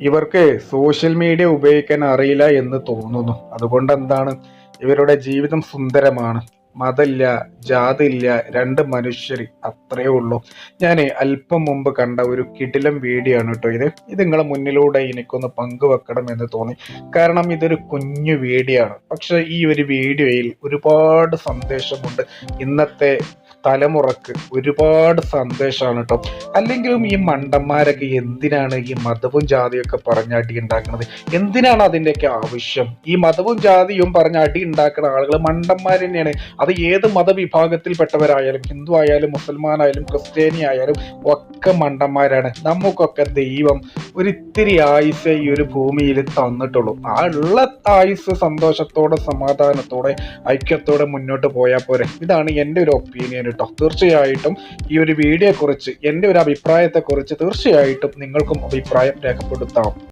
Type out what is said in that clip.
ഇവർക്ക് social media ഉപയോഗിക്കാൻ അറിയില്ല എന്ന് തോന്നുന്നു. അതുകൊണ്ട് എന്താണ് ഇവരുടെ ജീവിതം സുന്ദരമാണ്. മതമില്ല ജാതില്ല രണ്ട് മനുഷ്യർ അത്രയേ ഉള്ളൂ. ഞാൻ അല്പം മുമ്പ് കണ്ട ഒരു കിടിലം വീഡിയോ ആണ് കേട്ടോ ഇത്. ഇത് നിങ്ങളെ മുന്നിലൂടെ എനിക്കൊന്ന് പങ്കുവെക്കണം എന്ന് തോന്നി. കാരണം ഇതൊരു കുഞ്ഞു വീഡിയോ ആണ്. പക്ഷെ ഈ ഒരു വീഡിയോയിൽ ഒരുപാട് സന്ദേശമുണ്ട്. ഇന്നത്തെ തലമുറയ്ക്ക് ഒരുപാട് സന്ദേശമാണ് കേട്ടോ അല്ലെങ്കിലും ഈ മണ്ടന്മാരൊക്കെ എന്തിനാണ് ഈ മതവും ജാതിയും ഒക്കെ പറഞ്ഞ അടി ഉണ്ടാക്കുന്നത് എന്തിനാണ് അതിന്റെയൊക്കെ ആവശ്യം? ഈ മതവും ജാതിയും പറഞ്ഞ അടി ഉണ്ടാക്കുന്ന ആളുകൾ മണ്ടന്മാർ തന്നെയാണ്. അത് ഏത് മതവിഭാഗത്തിൽപ്പെട്ടവരായാലും ഹിന്ദു ആയാലും മുസൽമാനായാലും ക്രിസ്ത്യാനി ആയാലും ഒക്കെ മണ്ടന്മാരാണ്. നമുക്കൊക്കെ ദൈവം ഒരിത്തിരി ആയുസ് ഈ ഒരു ഭൂമിയിൽ തന്നിട്ടുള്ളൂ. ആ ഉള്ള ആയുസ് സന്തോഷത്തോടെ സമാധാനത്തോടെ ഐക്യത്തോടെ മുന്നോട്ട് പോയാൽ പോരെ. ഇതാണ് എന്റെ ഒരു ഒപ്പീനിയൻ കേട്ടോ. തീർച്ചയായിട്ടും ഈ ഒരു വീഡിയോയെക്കുറിച്ച് എന്റെ ഒരു അഭിപ്രായത്തെക്കുറിച്ച് തീർച്ചയായിട്ടും നിങ്ങൾക്കും അഭിപ്രായം രേഖപ്പെടുത്താം.